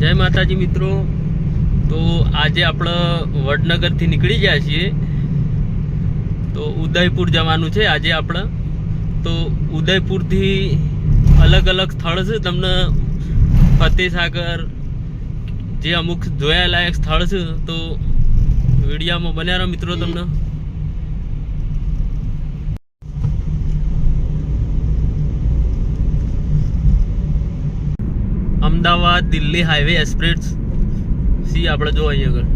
જય માતાજી મિત્રો. તો આજે આપણે વડનગરથી નીકળી ગયા છીએ. તો ઉદયપુર જવાનું છે આજે આપણે. તો ઉદયપુરથી અલગ અલગ સ્થળ છે. તમને ફતેસાગર જે અમુક જોયાલાયક સ્થળ છે. તો વિડીયામાં બન્યા મિત્રો તમને. અમદાવાદ, દિલ્હી હાઈવે એક્સપ્રેસ સી આપણે જો અહીં આગળ.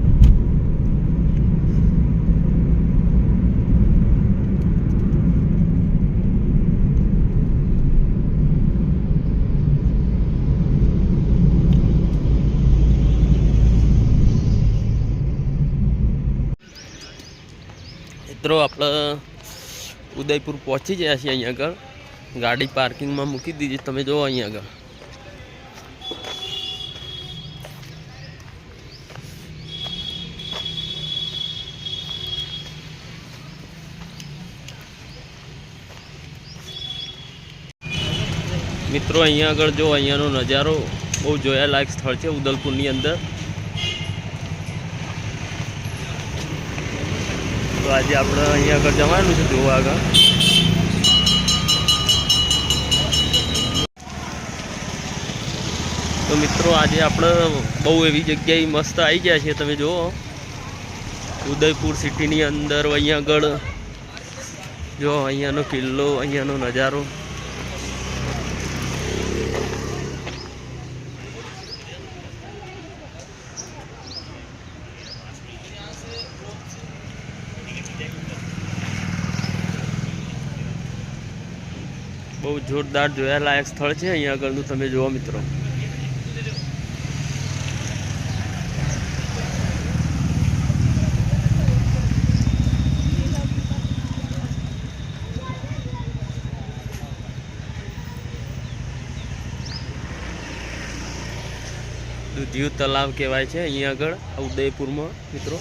મિત્રો, આપણે ઉદયપુર પહોંચી ગયા છીએ અહીંયા આગળ. ગાડી પાર્કિંગમાં મૂકી દીધી. તમે જુઓ અહીંયા આગળ. મિત્રો, અહીંયા આગળ જો અહીંયાનો નજારો બહુ જોયાલાયક સ્થળ છે, ઉદલપુરની અંદર. તો આજે આપણે અહીંયા આગળ જવાનું છે, જોવા આગળ. તો મિત્રો, આજે આપણે બહુ એવી જગ્યાએ મસ્ત આવી ગયા છીએ, તમે જુઓ. ઉદયપુર સિટીની અંદર, અહીંયા આગળ. જો અહીંયાનો કિલ્લો, અહીંયાનો નજારો. બહુ જોરદાર જોયાલાયક સ્થળ છે અહીંયા આગળનું, તમે જુઓ મિત્રો. દૂધિયું તલાવ કહેવાય છે અહીંયા આગળ ઉદયપુરમાં, મિત્રો.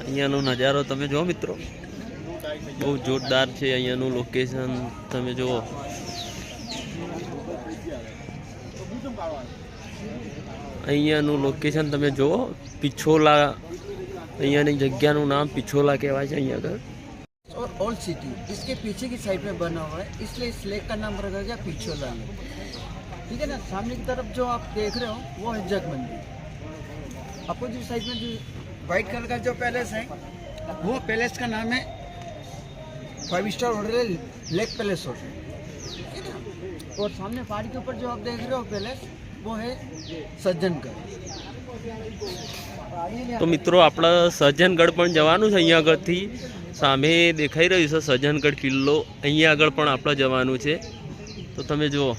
અહીંયાનો નજારો તમે જુઓ મિત્રો. બહુ જોરદાર છે અહીંયાનું લોકેશન તમે જુઓ. અહીંયાનું લોકેશન તમે જુઓ પિછોલા અહીંયાની જગ્યાનું નામ પિછોલા કહેવાય છે અહીંયા આગળ और ओल्ड सिटी इसके पीछे की साइड में बना हुआ है इसलिए इस लेक का नाम रखा गया पिछोला लेक ठीक है ना सामने की तरफ जो आप देख रहे हो वो है जग मंदिर अपोजिट साइड में जो व्हाइट कलर का जो पैलेस है वो पैलेस का नाम है five star hotel Lake Palace hotel ठीक है ना? और सामने पहाड़ी के ऊपर जो आप देख रहे हो पैलेस वो है સજ્જનગઢ તો મિત્રો, આપણે સજ્જનગઢ પણ જવાનું છે અહીંયા આગળથી. સામે દેખાઈ રહ્યું છે સજ્જનગઢ કિલ્લો. અહીંયા આગળ પણ આપણે જવાનું છે. તો તમે જુઓ.